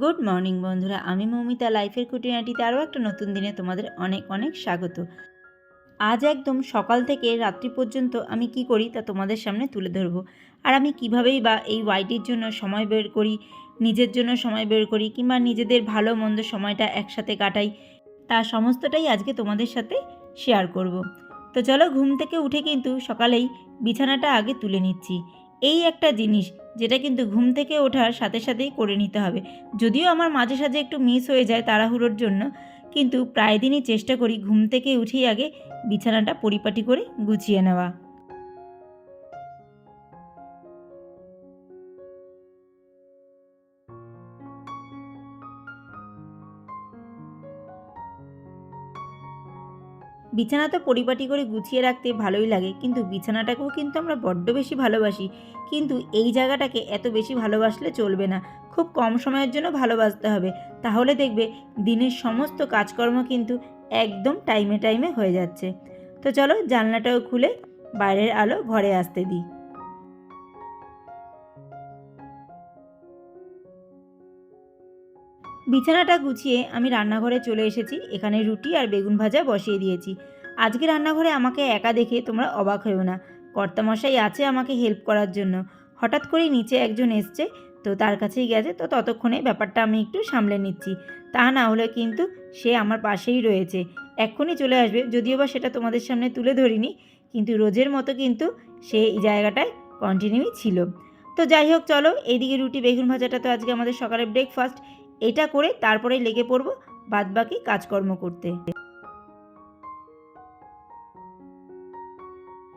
Good morning বন্ধুরা, আমি মৌমিতা লাইফের খুঁটিনাটিতে আরও একটা নতুন দিনে তোমাদের অনেক অনেক স্বাগত। আজ একদম সকাল থেকে রাত্রি পর্যন্ত আমি কি করি তা তোমাদের সামনে তুলে ধরবো। আর আমি কিভাবেই বা এই ওয়াইটির জন্য সময় বের করি, নিজের জন্য সময় বের করি, কিংবা নিজেদের ভালো মন্দ সময়টা একসাথে কাটাই, তা সমস্তটাই আজকে তোমাদের সাথে শেয়ার করব। তো চলো ঘুম থেকে উঠে কিন্তু সকালেই বিছানাটা আগে তুলে নিচ্ছি। এই একটা জিনিস যেটা কিন্তু ঘুম থেকে ওঠার সাথে সাথেই করে নিতে হবে। যদিও আমার মাঝে সাঝে একটু মিস হয়ে যায় তাড়াহুড়োর জন্য, কিন্তু প্রায় দিনই চেষ্টা করি ঘুম থেকে উঠেই আগে বিছানাটা পরিপাটি করে গুছিয়ে নেওয়া। বিছানা তো পরিপাটি করে গুছিয়ে রাখতে ভালোই লাগে, কিন্তু বিছানাটাকেও কিন্তু আমরা বড্ড বেশি ভালোবাসি। কিন্তু এই জায়গাটাকে এত বেশি ভালোবাসলে চলবে না, খুব কম সময়ের জন্য ভালোবাসতে হবে। তাহলে দেখবে দিনের সমস্ত কাজকর্ম কিন্তু একদম টাইমে টাইমে হয়ে যাচ্ছে। তো চলো জানলাটাও খুলে বাইরের আলো ঘরে আসতে দিই। বিছানাটা গুছিয়ে আমি রান্নাঘরে চলে এসেছি। এখানে রুটি আর বেগুন ভাজা বসিয়ে দিয়েছি। আজকে রান্নাঘরে আমাকে একা দেখে তোমরা অবাক হয়েও না। কর্তামশাই আছে আমাকে হেল্প করার জন্য। হঠাৎ করেই নিচে একজন এসছে, তো তার কাছেই গেছে। তো ততক্ষণে ব্যাপারটা আমি একটু সামলে নিচ্ছি। তা না হলে কিন্তু সে আমার পাশেই রয়েছে। এক্ষুনি চলে আসবে, যদিও বা সেটা তোমাদের সামনে তুলে ধরিনি, কিন্তু রোজের মতো কিন্তু সে এই জায়গাটায় কন্টিনিউই ছিল। তো যাই হোক, চলো, এইদিকে রুটি, বেগুন ভাজাটা তো আজকে আমাদের সকালে ব্রেকফাস্ট এটা করে তারপরে লেগে পড়ব, বাদবাকি কাজকর্ম করতে।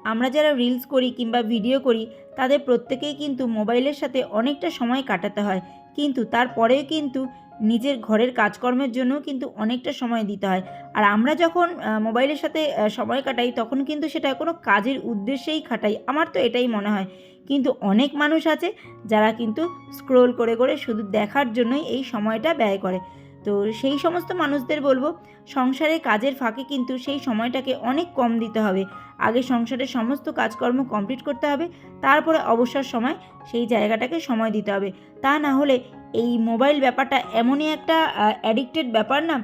আমরা যারা রিলস করি কিংবা ভিডিও করি, তাদের প্রত্যেকেই কিন্তু মোবাইলের সাথে অনেকটা সময় কাটাতে হয়। কিন্তু তারপরেও কিন্তু নিজের ঘরের কাজকর্মের জন্য কিন্তু অনেকটা সময় দিতে হয়। আর আমরা যখন মোবাইলের সাথে সময় কাটাই, তখন কিন্তু সেটা কোনো কাজের উদ্দেশ্যেই খাটাই। আমার তো এটাই মনে হয়। কিন্তু অনেক মানুষ আছে, যারা কিন্তু স্ক্রোল করে করে শুধু দেখার জন্যই এই সময়টা ব্যয় করে। তো সেই সমস্ত মানুষদের বলব সংসারে কাজের ফাঁকে কিন্তু সেই সময়টাকে অনেক কম দিতে হবে। আগে সংসারের সমস্ত কাজকর্ম কমপ্লিট করতে হবে, তারপরে অবসর সময় সেই জায়গাটাকে সময় দিতে হবে। তা না হলে এই মোবাইল ব্যাপারটা এমনই একটা অ্যাডিক্টেড ব্যাপার না,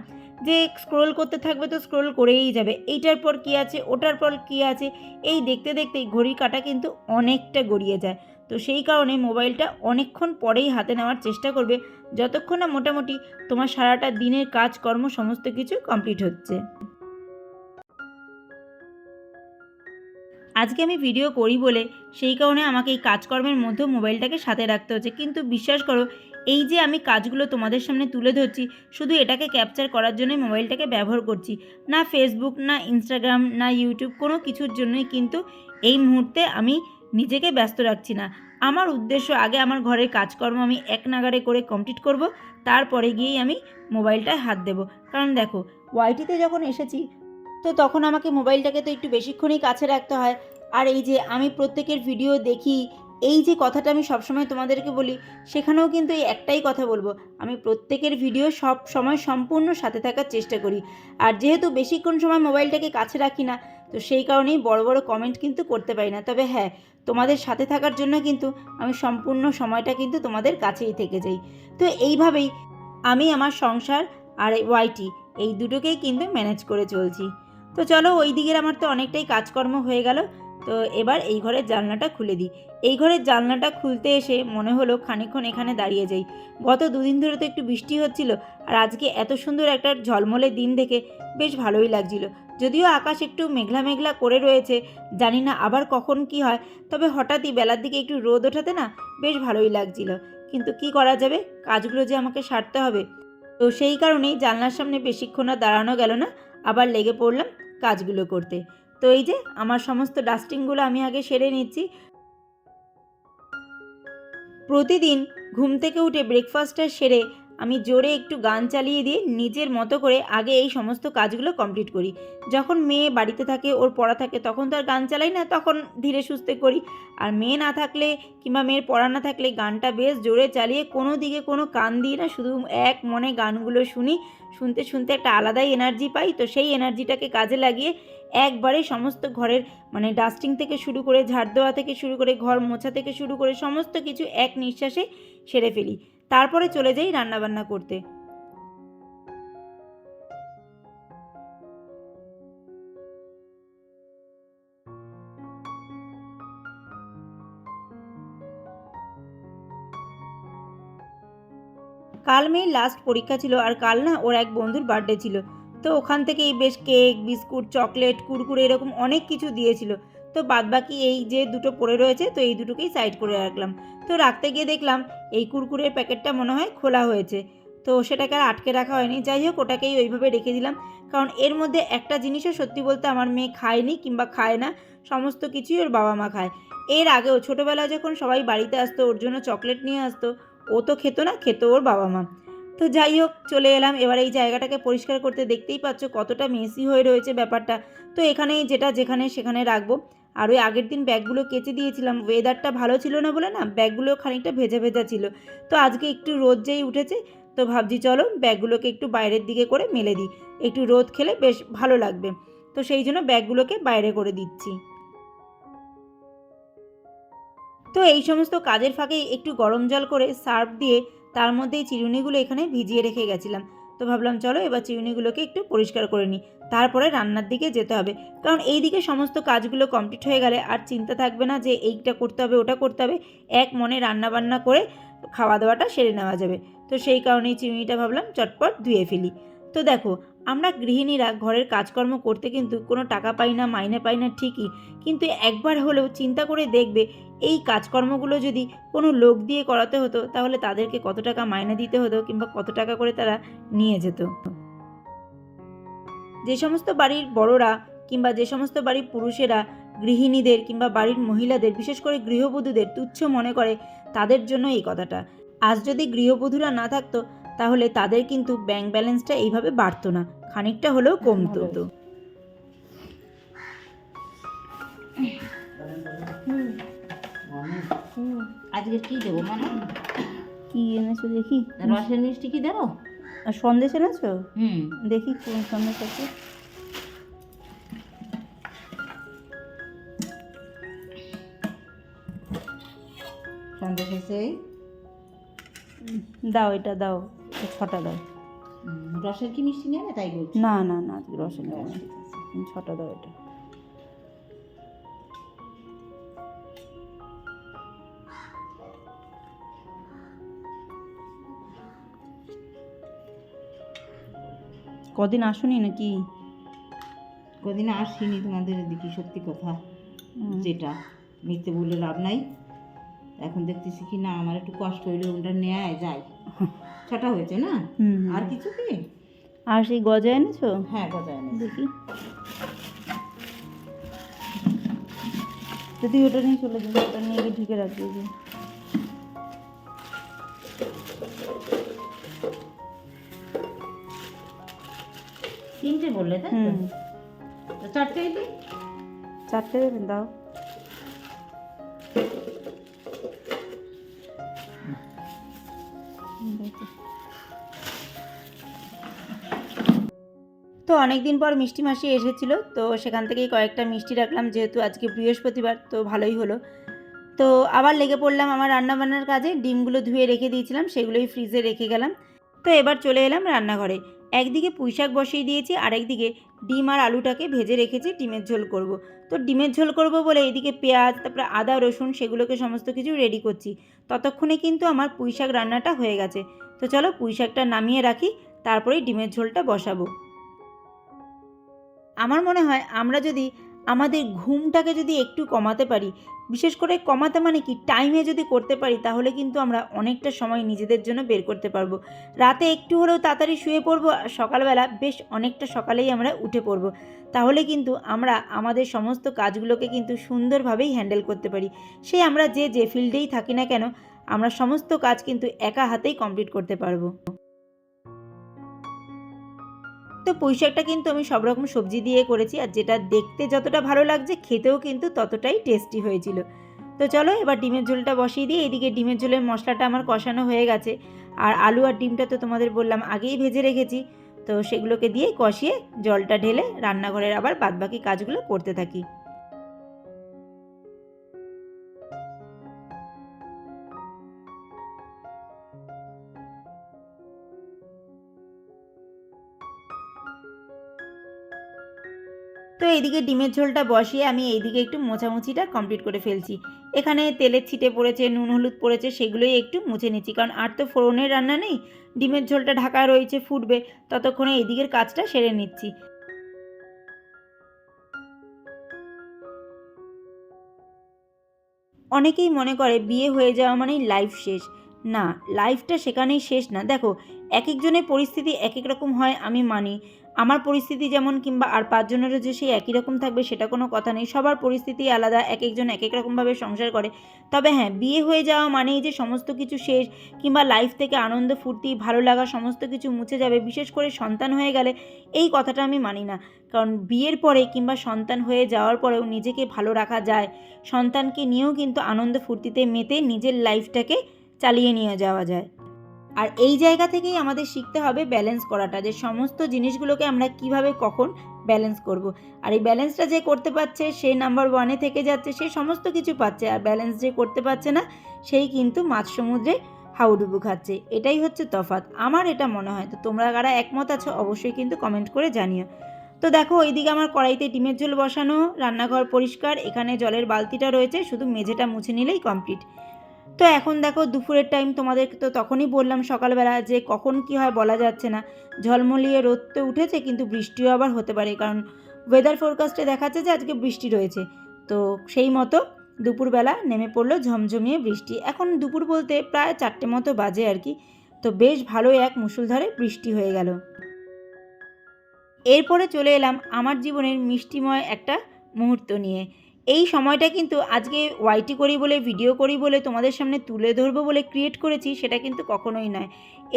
যে স্ক্রোল করতে থাকবে তো স্ক্রোল করেই যাবে। এইটার পর কী আছে, ওটার পর কী আছে, এই দেখতে দেখতেই ঘড়ির কাটা কিন্তু অনেকটা গড়িয়ে যায়। তো সেই কারণে মোবাইলটা অনেকক্ষণ পরেই হাতে নেওয়ার চেষ্টা করবে, যতক্ষণ না মোটামুটি তোমার সারাটা দিনের কাজকর্ম সমস্ত কিছু কমপ্লিট হচ্ছে। আজকে আমি ভিডিও করি বলে সেই কারণে আমাকে এই কাজকর্মের মধ্যেও মোবাইলটাকে সাথে রাখতে হচ্ছে। কিন্তু বিশ্বাস করো, এই যে আমি কাজগুলো তোমাদের সামনে তুলে ধরছি, শুধু এটাকে ক্যাপচার করার জন্যই মোবাইলটাকে ব্যবহার করছি। না ফেসবুক না ইনস্টাগ্রাম না ইউটিউব কোনো কিছুর জন্যই কিন্তু এই মুহূর্তে আমি নিজেকে ব্যস্ত রাখছি না। আমার উদ্দেশ্য, আগে আমার ঘরের কাজকর্ম আমি এক নাগারে করে কমপ্লিট করব, তারপরে গিয়েই আমি মোবাইলটায় হাত দেবো। কারণ দেখো ওয়াইটিতে যখন এসেছি তো তখন আমাকে মোবাইলটাকে তো একটু বেশিক্ষণই কাছে রাখতে হয়। আর এই যে আমি প্রত্যেকের ভিডিও দেখি, এই যে কথাটা আমি সবসময় তোমাদেরকে বলি, সেখানেও কিন্তু এই একটাই কথা বলব। আমি প্রত্যেকের ভিডিও সব সময় সম্পূর্ণ সাথে থাকার চেষ্টা করি। আর যেহেতু বেশিক্ষণ সময় মোবাইলটাকে কাছে রাখি না, তো সেই কারণেই বড় বড় কমেন্ট কিন্তু করতে পারি না। তবে হ্যাঁ তোমাদের সাথে থাকার জন্য কিন্তু আমি সম্পূর্ণ সময়টা কিন্তু তোমাদের কাছেই থেকে যাই। তো এইভাবেই আমি আমার সংসার আর ওয়াইটি এই দুটোকেই কিন্তু ম্যানেজ করে চলছি। তো চলো ওই দিকের আমার তো অনেকটাই কাজকর্ম হয়ে গেল। তো এবার এই ঘরের জানলাটা খুলে দিই। এই ঘরের জানলাটা খুলতে এসে মনে হলো খানিকক্ষণ এখানে দাঁড়িয়ে যাই। গত দুদিন ধরে তো একটু বৃষ্টি হচ্ছিল আর আজকে এত সুন্দর একটা ঝলমলে দিন দেখে বেশ ভালোই লাগছিল। যদিও আকাশ একটু মেঘলা মেঘলা করে রয়েছে, জানি না আবার কখন কি হয়, তবে হঠাৎই বেলার দিকে একটু রোদ ওঠাতে না বেশ ভালোই লাগছিল। কিন্তু কি করা যাবে? কাজগুলো যে আমাকে সারতে হবে। তো সেই কারণেই জানলার সামনে বেশিক্ষণ আর দাঁড়ানো গেল না। আবার লেগে পড়লাম। কাজগুলো করতে। তো এই যে, আমার সমস্ত ডাস্টিংগুলো আমি আগে সেরে নিচ্ছি। প্রতিদিন ঘুম থেকে উঠে ব্রেকফাস্টটা সেরে আমি জোরে একটু গান চালিয়ে দিয়ে নিজের মতো করে আগে এই সমস্ত কাজগুলো কমপ্লিট করি। যখন মেয়ে বাড়িতে থাকে, ওর পড়া থাকে, তখন তো আর গান চালাই না, তখন ধীরে সুস্থে করি। আর মেয়ে না থাকলে কিংবা মেয়ের পড়া না থাকলে গানটা বেশ জোরে চালিয়ে কোনো দিকে কোনো কান দিই না, শুধু এক মনে গানগুলো শুনি। শুনতে শুনতে একটা আলাদাই এনার্জি পাই, তো সেই এনার্জিটাকে কাজে লাগিয়ে একবারে সমস্ত ঘরের মানে ডাস্টিং থেকে শুরু করে, ঝাড় দেওয়া থেকে শুরু করে, ঘর মোছা থেকে শুরু করে সমস্ত কিছু এক নিঃশ্বাসে সেরে ফেলি। তারপরে চলে যাই রান্নাবান্না করতে। কাল মেয়ের লাস্ট পরীক্ষা ছিল আর কাল না ওর এক বন্ধুর বার্থডে ছিল। তো ওখান থেকেই বেশ কেক বিস্কুট চকলেট কুরকুরে এরকম অনেক কিছু দিয়েছিল। তো বাদবাকি এই যে দুটো পড়ে রয়েছে, তো এই দুটোকেই সাইড করে রাখলাম। তো রাখতে গিয়ে দেখলাম এই কুরকুরের প্যাকেটটা মনে হয় খোলা হয়েছে। তো সেটাকে আর আটকে রাখা হয়নি। যাই হোক, ওটাকেই ওইভাবে রেখে দিলাম। কারণ এর মধ্যে একটা জিনিসও সত্যি বলতে আমার মেয়ে খায়নি কিংবা খায় না, সমস্ত কিছুই ওর বাবা মা খায়। এর আগেও ছোটোবেলায় যখন সবাই বাড়িতে আসতো, ওর জন্য চকলেট নিয়ে আসতো, ও তো খেতো না, খেতো ওর বাবা মা। তো যাই হোক, চলে এলাম। এবার এই জায়গাটাকে পরিষ্কার করতে দেখতেই পাচ্ছ কতটা মেসি হয়ে রয়েছে ব্যাপারটা। তো এখানেই যেটা যেখানে সেখানে রাখব। আর ওই আগের দিন ব্যাগগুলো কেচে দিয়েছিলাম। ওয়েদারটা ভালো ছিল না বলে না, ব্যাগগুলো খানিকটা ভেজা ভেজা ছিল। তো আজকে একটু রোদ যেই উঠেছে, তো ভাবছি চলো ব্যাগগুলোকে একটু বাইরের দিকে করে মেলে দিই। একটু রোদ খেলে বেশ ভালো লাগবে। তো সেই জন্য ব্যাগগুলোকে বাইরে করে দিচ্ছি। তো এই সমস্ত কাজের ফাঁকে একটু গরম জল করে সার্ফ দিয়ে তার মধ্যে এই চিরুনিগুলো এখানে ভিজিয়ে রেখে গেছিলাম। তো ভাবলাম, চলো এবার চিরুনিগুলোকে একটু পরিষ্কার করে নিই। তারপরে রান্নার দিকে যেতে হবে। কারণ এই দিকে সমস্ত কাজগুলো কমপ্লিট হয়ে গেলে আর চিন্তা থাকবে না যে এইটা করতে হবে, ওটা করতে হবে। এক মনে রান্না বান্না করে খাওয়া দাওয়াটা সেরে নেওয়া যাবে। তো সেই কারণেই চিরুনিটা ভাবলাম, চটপট ধুয়ে ফেলি। তো দেখো, আমরা গৃহিণীরা ঘরের কাজকর্ম করতে কিন্তু কোনো টাকা পাই না, মাইনে পাই না ঠিকই। কিন্তু একবার হলেও চিন্তা করে দেখবে এই কাজকর্মগুলো যদি কোনো লোক দিয়ে করাতে হতো, তাহলে তাদেরকে কত টাকা মাইনে দিতে হতো কিংবা কত টাকা করে তারা নিয়ে যেত? যে সমস্ত বাড়ির বড়রা কিংবা যে সমস্ত বাড়ির পুরুষেরা গৃহিণীদের কিংবা বাড়ির মহিলাদের, বিশেষ করে গৃহবধূদের তুচ্ছ মনে করে, তাদের জন্য এই কথাটা। আজ যদি গৃহবধূরা না থাকতো, তাহলে তাদের কিন্তু ব্যাংক ব্যালেন্সটা এইভাবে বাড়তো না। খানিকটা হলেও কমতো। আজকে কি দেবো মানে? কি এনেছো দেখি? রসের মিষ্টি কি দেবো? আর সন্দেশ এনেছো? হুম। দেখি কোন সন্দেশ আছে। সন্দেশ এসে দাও এটা দাও ছটা দাও। রসের কি মিষ্টি নেবে তাই বলছি? না না না দাও না। ছটা দাও এটা। কদিন আসুনি নাকি? কদিন আসিনি তোমাদের এদিকে সত্যি কথা। যেটা মিথ্যে বললে লাভ নাই। এখন দেখতেছি কি না আমার একটু কষ্ট হইলে ওটা নেয় যায় ছটা হয়েছে না। আর কিছু কি? আর সেই গজা এনেছো? হ্যাঁ কথা নেই দেখি। যদি ওটা নিয়ে চলে যাবে ওটা নিয়ে ঢুকে রাখবে তিনটে বললে তাই তো? চারটেই দিই চারটে দেবেন দাও। তো অনেক দিন পর মিষ্টি মাসি এসেছিল তো সেখান থেকেই কয়েকটা মিষ্টি রাখলাম যেহেতু আজকে বৃহস্পতিবার তো ভালোই হলো। তো আবার লেগে পড়লাম আমার রান্নাবান্নার কাজে ডিমগুলো ধুয়ে রেখে দিয়েছিলাম সেগুলোই ফ্রিজে রেখে গেলাম। তো এবার চলে এলাম রান্নাঘরে। একদিকে পুঁই শাক বসিয়ে দিয়েছি আর একদিকে ডিম আর আলুটাকে ভেজে রেখেছি, ডিমের ঝোল করব। তো ডিমের ঝোল করব বলে এদিকে পেঁয়াজ, তারপরে আদা, রসুন সেগুলোকে সমস্ত কিছু রেডি করছি। ততক্ষণে কিন্তু আমার পুঁই শাক রান্নাটা হয়ে গেছে। তো চলো পুঁই শাকটা নামিয়ে রাখি, তারপরেই ডিমের ঝোলটা বসাবো। আমার মনে হয় আমরা যদি আমাদের ঘুমটাকে যদি একটু কমাতে পারি, বিশেষ করে কমাতে মানে কি? টাইমে যদি করতে পারি, তাহলে কিন্তু আমরা অনেকটা সময় নিজেদের জন্য বের করতে পারব। রাতে একটু হলেও তাড়াতাড়ি শুয়ে পড়ব, আর সকালবেলা বেশ অনেকটা সকালেই আমরা উঠে পড়ব। তাহলে কিন্তু আমরা আমাদের সমস্ত কাজগুলোকে কিন্তু সুন্দরভাবেই হ্যান্ডেল করতে পারি। সে আমরা যে যে ফিল্ডেই থাকি না কেন, আমরা সমস্ত কাজ কিন্তু একা হাতেই কমপ্লিট করতে পারব। তো পুঁইশাকটা কিন্তু আমি সব রকম সবজি দিয়ে করেছি আর যেটা দেখতে যতটা ভালো লাগছে খেতেও কিন্তু ততটাই টেস্টি হয়েছিল। তো চলো এবার ডিমের ঝোলটা বসিয়ে দিয়ে এদিকে ডিমের ঝোলের মশলাটা আমার কষানো হয়ে গেছে। আর আলু আর ডিমটা তো তোমাদের বললাম আগেই ভেজে রেখেছি। তো সেগুলোকে দিয়ে কষিয়ে জলটা ঢেলে রান্নাঘরের আবার বাদবাকি কাজগুলো করতে থাকি। এইদিকে ডিমের ঝোলটা বসিয়ে আমি এইদিকে একটু মোছামুছিটা কমপ্লিট করে ফেলছি। এখানে তেলের ছিটে পড়েছে, নুন হলুদ পড়েছে, সেগুলোই একটু মুছে নিচ্ছি। কারণ আর তো ফোড়নের রান্না নেই, ডিমের ঝোলটা ঢাকা রয়েছে, ফুটবে। ততক্ষণে এইদিকের কাজটা সেরে নিচ্ছি। অনেকেই মনে করে বিয়ে হয়ে যাওয়া মানেই লাইফ শেষ। না লাইফটা সেখানেই শেষ না। দেখো এক একজনের পরিস্থিতি এক এক রকম হয়, আমি মানি। আমার পরিস্থিতি যেমন কিংবা আর পাঁচজনেরও যে সেই একই রকম থাকবে, সেটা কোনো কথা নেই। সবার পরিস্থিতি আলাদা এক একজন এক এক রকমভাবে সংসার করে। তবে হ্যাঁ বিয়ে হয়ে যাওয়া মানেই যে সমস্ত কিছু শেষ কিংবা লাইফ থেকে আনন্দ, ফুর্তি, ভালো লাগা সমস্ত কিছু মুছে যাবে, বিশেষ করে সন্তান হয়ে গেলে এই কথাটা আমি মানি না। কারণ বিয়ের পরে কিংবা সন্তান হয়ে যাওয়ার পরেও নিজেকে ভালো রাখা যায়। সন্তানকে নিয়েও কিন্তু আনন্দ, ফুর্তিতে মেতে নিজের লাইফটাকে চালিয়ে নিয়ে যাওয়া যায়। আর এই জায়গা থেকেই আমাদের শিখতে হবে ব্যালেন্স করাটা, যে সমস্ত জিনিসগুলোকে আমরা কীভাবে কখন ব্যালেন্স করব। আর এই ব্যালেন্সটা যে করতে পারছে, সে নাম্বার ওয়ানে থেকে যাচ্ছে, সে সমস্ত কিছু পাচ্ছে, আর ব্যালেন্স যে করতে পারছে না, সেই কিন্তু মাছ সমুদ্রে হাউডুবু খাচ্ছে। এটাই হচ্ছে তফাৎ। আমার এটা মনে হয়। তো তোমরা কারা একমত আছো, অবশ্যই কিন্তু কমেন্ট করে জানিও। তো দেখো, ওইদিকে আমার কড়াইতে ডিমের ঝোল বসানো, রান্নাঘর পরিষ্কার, এখানে জলের বালতিটা রয়েছে, শুধু মেঝেটা মুছে নিলেই কমপ্লিট তো এখন দেখো দুপুরের টাইম তোমাদেরকে তো তখনই বললাম সকালবেলা যে কখন কি হয় বলা যাচ্ছে না। ঝলমলিয়ে রোদ তো উঠেছে কিন্তু বৃষ্টিও আবার হতে পারে কারণ ওয়েদার ফোরকাস্টে দেখাচ্ছে যে আজকে বৃষ্টি রয়েছে। তো সেই মতো দুপুরবেলা নেমে পড়ল ঝমঝমিয়ে বৃষ্টি। এখন দুপুর বলতে প্রায় চারটে মতো বাজে আর কি। তো বেশ ভালো এক মুসুলধারে বৃষ্টি হয়ে গেল। এরপরে চলে এলাম আমার জীবনের মিষ্টিময় একটা মুহূর্ত নিয়ে। এই সময়টা কিন্তু আজকে ওয়াইটি করি বলে ভিডিও করি বলে, তোমাদের সামনে তুলে ধরবো বলে ক্রিয়েট করেছি, সেটা কিন্তু কখনোই নয়।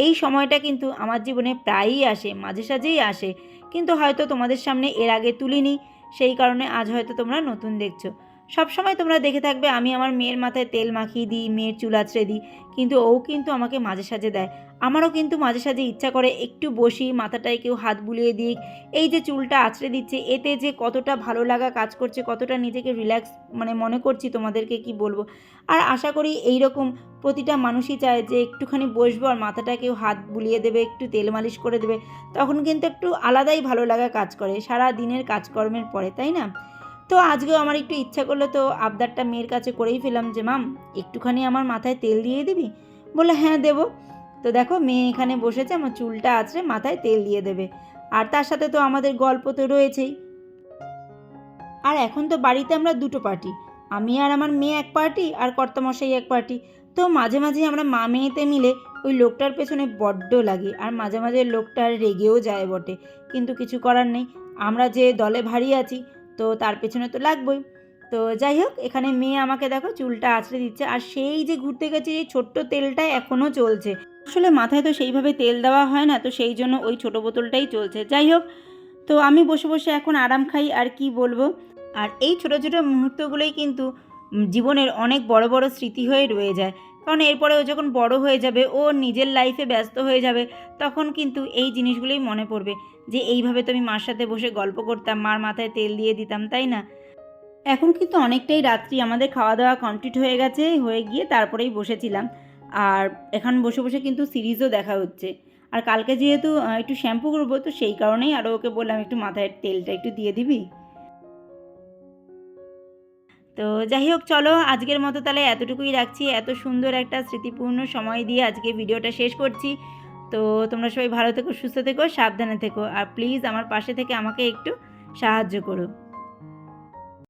এই সময়টা কিন্তু আমার জীবনে প্রায়ই আসে, মাঝে সাঝেই আসে। কিন্তু হয়তো তোমাদের সামনে এর আগে তুলিনি, সেই কারণে আজ হয়তো তোমরা নতুন দেখছ। সবসময় তোমরা দেখে থাকবে, আমি আমার মেয়ের মাথায় তেল মাখিয়ে দিই, মেয়ের চুল দিই, কিন্তু ও কিন্তু আমাকে মাঝে সাঝে দেয়। আমারও কিন্তু মাঝে সাঝে ইচ্ছা করে একটু বসি, মাথাটায় কেউ হাত বুলিয়ে দিক। এই যে চুলটা আছড়ে দিচ্ছে, এতে যে কতটা ভালো লাগা কাজ করছে, কতটা নিজেকে রিল্যাক্স মানে মনে করছি তোমাদেরকে কি বলব? আর আশা করি এই রকম প্রতিটা মানুষই চায় যে একটুখানি বসবো আর মাথাটা কেউ হাত বুলিয়ে দেবে, একটু তেল মালিশ করে দেবে। তখন কিন্তু একটু আলাদাই ভালো লাগা কাজ করে, সারা দিনের কাজকর্মের পরে, তাই না? তো আজকেও আমার একটু ইচ্ছা করল তো আবদারটা মেয়ের কাছে করেই ফেলাম যে, মাম, একটুখানি আমার মাথায় তেল দিয়ে দিবি? বলে হ্যাঁ দেবো। তো দেখো, মেয়ে এখানে বসেছে, আমার চুলটা আঁচড়ে মাথায় তেল দিয়ে দেবে। আর তার সাথে তো আমাদের গল্প তো রয়েছেই। আর এখন তো বাড়িতে আমরা দুটো পার্টি আমি আর আমার মেয়ে এক পার্টি আর কর্তামশাই এক পার্টি তো মাঝে মাঝে আমরা মা মেয়েতে মিলে ওই লোকটার পেছনে বড্ড লাগে, আর মাঝে মাঝে লোকটার রেগেও যায় বটে। কিন্তু কিছু করার নেই। আমরা যে দলে ভারী আছি, তো তার পেছনে তো লাগবই। তো যাই হোক, এখানে মেয়ে আমাকে দেখো চুলটা আঁচড়ে দিচ্ছে। আর সেই যে ঘুরতে গেছে এই ছোট্ট তেলটা এখনও চলছে। আসলে মাথায় তো সেইভাবে তেল দেওয়া হয় না, তো সেই জন্য ওই ছোট বোতলটাই চলছে। যাই হোক, তো আমি বসে বসে এখন আরাম খাই, আর কি বলব? আর এই ছোট ছোট মুহূর্তগুলোই কিন্তু জীবনের অনেক বড় বড় স্মৃতি হয়ে রয়ে যায়। কারণ এরপরে ও যখন বড় হয়ে যাবে, ও নিজের লাইফে ব্যস্ত হয়ে যাবে, তখন কিন্তু এই জিনিসগুলোই মনে পড়বে। যে এইভাবে তো আমি মার সাথে বসে গল্প করতাম, মার মাথায় তেল দিয়ে দিতাম, তাই না? এখন কিন্তু অনেকটাই রাত্রি, আমাদের খাওয়া দাওয়া কমপ্লিট হয়ে গেছে, হয়ে গিয়ে তারপরেই বসেছিলাম। আর এখন বসে বসে কিন্তু সিরিজও দেখা হচ্ছে। আর কালকে যেহেতু একটু শ্যাম্পু করব, তো সেই কারণেই আরও ওকে বললাম, একটু মাথায় তেলটা একটু দিয়ে দিবি? তো যাই হোক, চলো আজকের মতো তাহলে এতটুকুই রাখছি। এত সুন্দর একটা স্মৃতিপূর্ণ সময় দিয়ে আজকে ভিডিওটা শেষ করছি। তো তোমরা সবাই ভালো থেকো, সুস্থ থেকো, সাবধানে থেকো। আর প্লিজ আমার পাশে থেকে আমাকে একটু সাহায্য করো।